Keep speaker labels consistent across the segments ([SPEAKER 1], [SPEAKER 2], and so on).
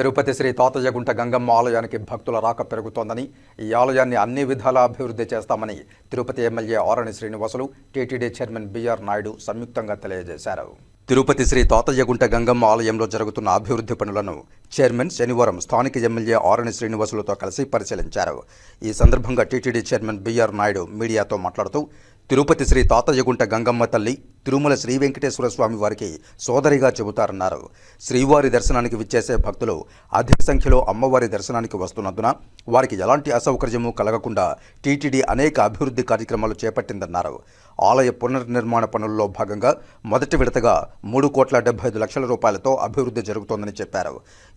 [SPEAKER 1] తిరుపతి శ్రీ తాతయ్యగుంట గంగమ్మ ఆలయానికి భక్తుల రాక పెరుగుతోందని ఈ ఆలయాన్ని అన్ని విధాలా అభివృద్ధి చేస్తామని Tirupati MLA Arani Srinivasulu TTD chairman BR Naidu సంయుక్తంగా తెలియజేశారు. తిరుపతి శ్రీ తాతయ్యగుంట గంగమ్మ ఆలయంలో జరుగుతున్న అభివృద్ధి పనులను చైర్మన్ శనివారం స్థానిక ఎమ్మెల్యే ఆరణి శ్రీనివాసులతో కలిసి పరిశీలించారు. ఈ సందర్భంగా టీటీడీ చైర్మన్ బిఆర్ నాయుడు మీడియాతో మాట్లాడుతూ తిరుపతి శ్రీ తాతయ్యగుంట గంగమ్మ తల్లి తిరుమల శ్రీ వెంకటేశ్వర స్వామి వారికి సోదరిగా చెబుతారన్నారు. శ్రీవారి దర్శనానికి విచ్చేసే భక్తులు అధిక సంఖ్యలో అమ్మవారి దర్శనానికి వస్తున్నందున వారికి ఎలాంటి అసౌకర్యము కలగకుండా టీటీడీ అనేక అభివృద్ధి కార్యక్రమాలు చేపట్టిందన్నారు. ఆలయ పునర్నిర్మాణ పనుల్లో భాగంగా మొదటి విడతగా మూడు కోట్ల డెబ్బై ఐదు లక్షల రూపాయలతో అభివృద్ధి జరుగుతోందని చెప్పారు.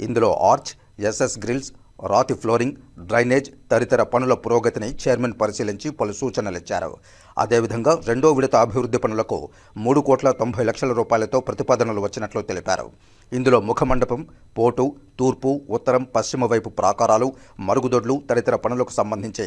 [SPEAKER 1] ఇందులో ఆర్చ్ ఎస్ఎస్ గ్రిల్స్ రాతి ఫ్లోరింగ్ డ్రైనేజ్ తదితర పనుల పురోగతిని చైర్మన్ పరిశీలించి పలు సూచనలు ఇచ్చారు అదేవిధంగా రెండో విడత అభివృద్ధి పనులకు మూడు కోట్ల తొంభై లక్షల రూపాయలతో ప్రతిపాదనలు వచ్చినట్లు తెలిపారు. ఇందులో ముఖమండపం పోటు తూర్పు ఉత్తరం పశ్చిమ వైపు ప్రాకారాలు మరుగుదొడ్లు తదితర పనులకు సంబంధించి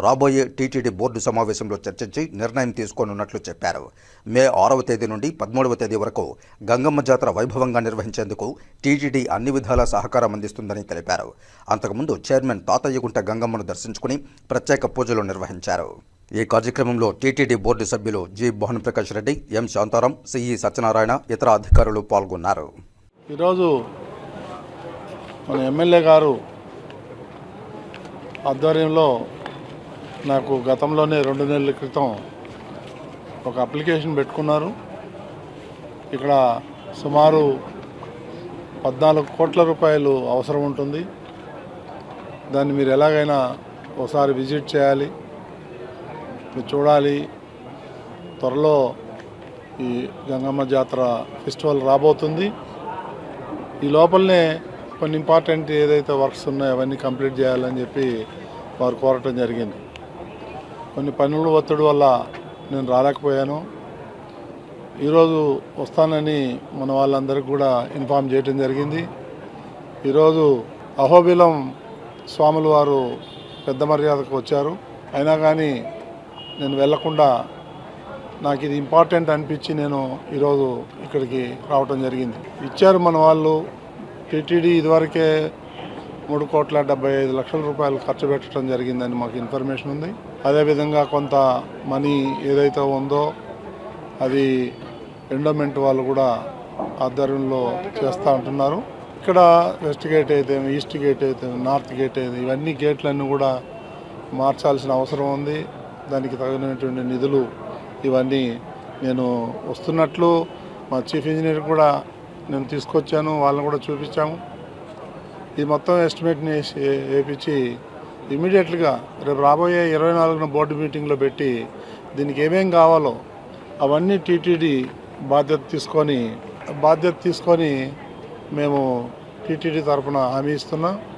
[SPEAKER 1] రాబోయే టీటీడీ బోర్డు సమావేశంలో చర్చించి నిర్ణయం తీసుకోనున్నట్లు చెప్పారు. మే ఆరవ తేదీ నుండి పదమూడవ తేదీ వరకు గంగమ్మ జాతర వైభవంగా నిర్వహించేందుకు టీటీడీ అన్ని విధాల సహకారం అందిస్తుందని తెలిపారు. అంతకుముందు చైర్మన్ తాతయ్యగుంట గంగమ్మను దర్శించుకుని ప్రత్యేక పూజలు నిర్వహించారు. ఈ కార్యక్రమంలో టీటీడీ బోర్డు సభ్యులు G. Prakash Reddy M. Shantaram CE Satyanarayana ఇతర అధికారులు పాల్గొన్నారు.
[SPEAKER 2] ఈరోజు మన ఎమ్మెల్యే గారు ఆధ్వర్యంలో నాకు గతంలోనే రెండు నెలల క్రితం ఒక అప్లికేషన్ పెట్టుకున్నారు. ఇక్కడ సుమారు పద్నాలుగు కోట్ల రూపాయలు అవసరం ఉంటుంది. దాన్ని మీరు ఎలాగైనా ఒకసారి విజిట్ చేయాలి. మీరు చూడాలి. త్వరలో ఈ గంగమ్మ జాతర ఫెస్టివల్ రాబోతుంది. ఈ లోపలనే కొన్ని ఇంపార్టెంట్ ఏదైతే వర్క్స్ ఉన్నాయో అవన్నీ కంప్లీట్ చేయాలని చెప్పి వారు కోరటం జరిగింది. కొన్ని పనుల ఒత్తిడి వల్ల నేను రాలేకపోయాను. ఈరోజు వస్తానని మన వాళ్ళందరికీ కూడా ఇన్ఫామ్ చేయడం జరిగింది. ఈరోజు అహోబిలం స్వాములు వారు పెద్ద మర్యాదకు వచ్చారు. అయినా కానీ నేను వెళ్ళకుండా నాకు ఇది ఇంపార్టెంట్ అనిపించి నేను ఈరోజు ఇక్కడికి రావటం జరిగింది. ఇచ్చారు మన వాళ్ళు. టీటీడీ ఇదివరకే మూడు కోట్ల డెబ్బై ఐదు లక్షల రూపాయలు ఖర్చు పెట్టడం జరిగిందని మాకు ఇన్ఫర్మేషన్ ఉంది. అదేవిధంగా కొంత మనీ ఏదైతే ఉందో అది ఎండోమెంట్ వాళ్ళు కూడా ఆధ్వర్యంలో చేస్తూ ఉంటున్నారు ఇక్కడ వెస్ట్ గేట్ అయితే ఈస్ట్ గేట్ అయితే నార్త్ గేట్ అయితే ఇవన్నీ గేట్లన్నీ కూడా మార్చాల్సిన అవసరం ఉంది. దానికి తగినటువంటి నిధులు ఇవన్నీ నేను వస్తున్నట్లు మా చీఫ్ ఇంజనీర్ కూడా నేను తీసుకొచ్చాను వాళ్ళని కూడా చూపించాము. ఈ మొత్తం ఎస్టిమేట్ని వేసి వేపించి ఇమీడియట్గా రేపు రాబోయే ఇరవై నాలుగున బోర్డు మీటింగ్లో పెట్టి దీనికి ఏమేం కావాలో అవన్నీ టీటీడీ బాధ్యత తీసుకొని బాధ్యత తీసుకొని మేము టీటీడీ తరఫున హామీ ఇస్తున్నాం.